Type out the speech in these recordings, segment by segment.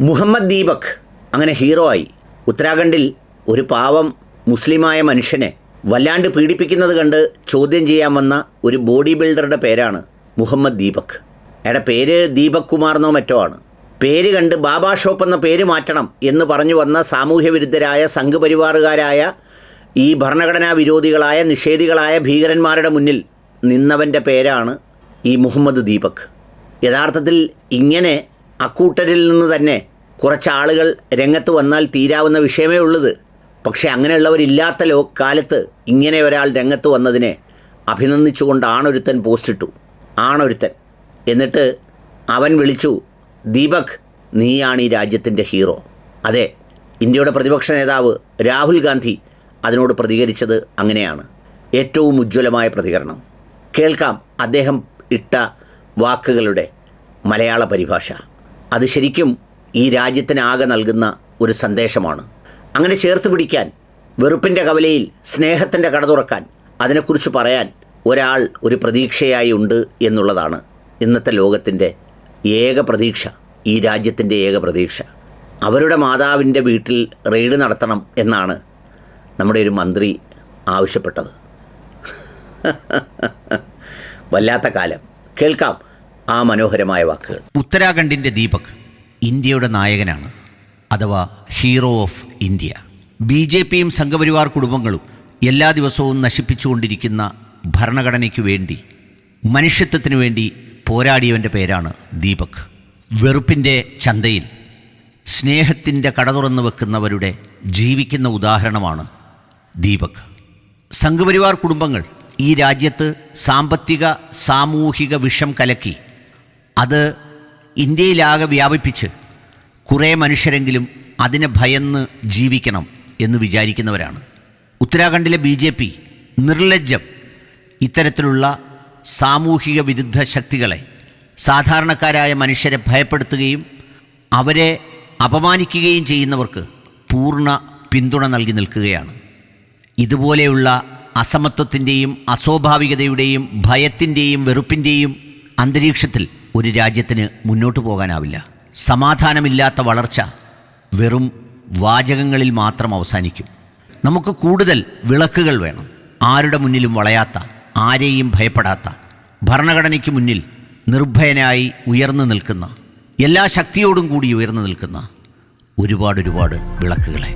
മുഹമ്മദ് ദീപക് അങ്ങനെ ഹീറോ ആയി. ഉത്തരാഖണ്ഡിൽ ഒരു പാവം മുസ്ലിമായ മനുഷ്യനെ വല്ലാണ്ട് പീഡിപ്പിക്കുന്നത് കണ്ട് ചോദ്യം ചെയ്യാൻ വന്ന ഒരു ബോഡി ബിൽഡറുടെ പേരാണ് മുഹമ്മദ് ദീപക്. അയാളുടെ പേര് ദീപക് കുമാർന്നോ മറ്റോ ആണ്. പേര് കണ്ട് ബാബാ ഷോപ്പ് എന്ന പേര് മാറ്റണം എന്ന് പറഞ്ഞു വന്ന സാമൂഹ്യ വിരുദ്ധരായ സംഘപരിവാറുകാരായ ഈ ഭരണഘടനാ വിരോധികളായ നിഷേധികളായ ഭീകരന്മാരുടെ മുന്നിൽ നിന്നവന്റെ പേരാണ് ഈ മുഹമ്മദ് ദീപക്. യഥാർത്ഥത്തിൽ ഇങ്ങനെ അക്കൂട്ടരിൽ നിന്ന് തന്നെ കുറച്ച് ആളുകൾ രംഗത്ത് വന്നാൽ തീരാവുന്ന വിഷയമേ ഉള്ളത്. പക്ഷെ അങ്ങനെയുള്ളവരില്ലാത്ത ലോ കാലത്ത് ഇങ്ങനെ ഒരാൾ രംഗത്ത് വന്നതിനെ അഭിനന്ദിച്ചുകൊണ്ട് ആണൊരുത്തൻ പോസ്റ്റിട്ടു. ആണൊരുത്തൻ. എന്നിട്ട് അവൻ വിളിച്ചു ദീപക് നീയാണ് ഈ രാജ്യത്തിന്റെ ഹീറോ. അതെ ഇന്ത്യയുടെ പ്രതിപക്ഷ നേതാവ് രാഹുൽ ഗാന്ധി അതിനോട് പ്രതികരിച്ചത് അങ്ങനെയാണ്. ഏറ്റവും ഉജ്ജ്വലമായ പ്രതികരണം. കേൾക്കാം അദ്ദേഹം ഇട്ട വാക്കുകളുടെ മലയാള പരിഭാഷ. അത് ശരിക്കും ഈ രാജ്യത്തിനാകെ നൽകുന്ന ഒരു സന്ദേശമാണ്. അങ്ങനെ ചേർത്ത് പിടിക്കാൻ വെറുപ്പിന്റെ കവലയിൽ സ്നേഹത്തിന്റെ കട തുറക്കാൻ അതിനെക്കുറിച്ച് പറയാൻ ഒരാൾ ഒരു പ്രതീക്ഷയായി ഉണ്ട് എന്നുള്ളതാണ് ഇന്നത്തെ ലോകത്തിന്റെ ഏക പ്രതീക്ഷ ഈ രാജ്യത്തിന്റെ ഏക പ്രതീക്ഷ. അവരുടെ മാതാവിന്റെ വീട്ടിൽ റെയ്ഡ് നടത്തണം എന്നാണ് നമ്മുടെ ഒരു മന്ത്രി ആവശ്യപ്പെട്ടത്. വല്ലാത്ത കാലം. കേൾക്കാം. ആ മനോഹരമായ വാക്കുകൾ. ഉത്തരാഖണ്ഡിന്റെ ദീപക് ഇന്ത്യയുടെ നായകനാണ് അഥവാ hero of India B J പിയും സംഘപരിവാർ കുടുംബങ്ങളും എല്ലാ ദിവസവും നശിപ്പിച്ചുകൊണ്ടിരിക്കുന്ന ഭരണഘടനയ്ക്ക് വേണ്ടി മനുഷ്യത്വത്തിനു വേണ്ടി പോരാടിയവന്റെ പേരാണ് ദീപക്. വെറുപ്പിന്റെ ചന്തയിൽ സ്നേഹത്തിന്റെ കട തുറന്നു വെക്കുന്നവരുടെ ജീവിക്കുന്ന ഉദാഹരണമാണ് ദീപക്. സംഘപരിവാർ കുടുംബങ്ങൾ ഈ രാജ്യത്ത് സാമ്പത്തിക സാമൂഹിക വിഷം കലക്കി അത് ഇന്ത്യയിലാകെ വ്യാപിപ്പിച്ച് കുറേ മനുഷ്യരെങ്കിലും അതിനെ ഭയന്ന് ജീവിക്കണം എന്ന് വിചാരിക്കുന്നവരാണ്. ഉത്തരാഖണ്ഡിലെ ബി ജെ പി നിർലജ്ജം ഇത്തരത്തിലുള്ള സാമൂഹിക വിരുദ്ധ ശക്തികളെ സാധാരണക്കാരായ മനുഷ്യരെ ഭയപ്പെടുത്തുകയും അവരെ അപമാനിക്കുകയും ചെയ്യുന്നവർക്ക് പൂർണ പിന്തുണ നൽകി നിൽക്കുകയാണ്. ഇതുപോലെയുള്ള അസമത്വത്തിന്റെയും അസ്വാഭാവികതയുടെയും ഭയത്തിന്റെയും വെറുപ്പിന്റെയും അന്തരീക്ഷത്തിൽ ഒരു രാജ്യത്തിന് മുന്നോട്ട് പോകാനാവില്ല. സമാധാനമില്ലാത്ത വളർച്ച വെറും വാചകങ്ങളിൽ മാത്രം അവസാനിക്കും. നമുക്ക് കൂടുതൽ വിളക്കുകൾ വേണം. ആരുടെ മുന്നിലും വളയാത്ത ആരെയും ഭയപ്പെടാത്ത ഭരണഘടനയ്ക്ക് മുന്നിൽ നിർഭയനായി ഉയർന്നു നിൽക്കുന്ന എല്ലാ ശക്തിയോടും കൂടി ഉയർന്നു നിൽക്കുന്ന ഒരുപാട് ഒരുപാട് വിളക്കുകളെ.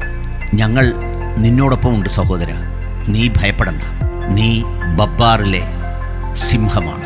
ഞങ്ങൾ നിന്നോടൊപ്പമുണ്ട് സഹോദര. നീ ഭയപ്പെടണ്ട. നീ ബബ്ബാറിലെ സിംഹമാണ്.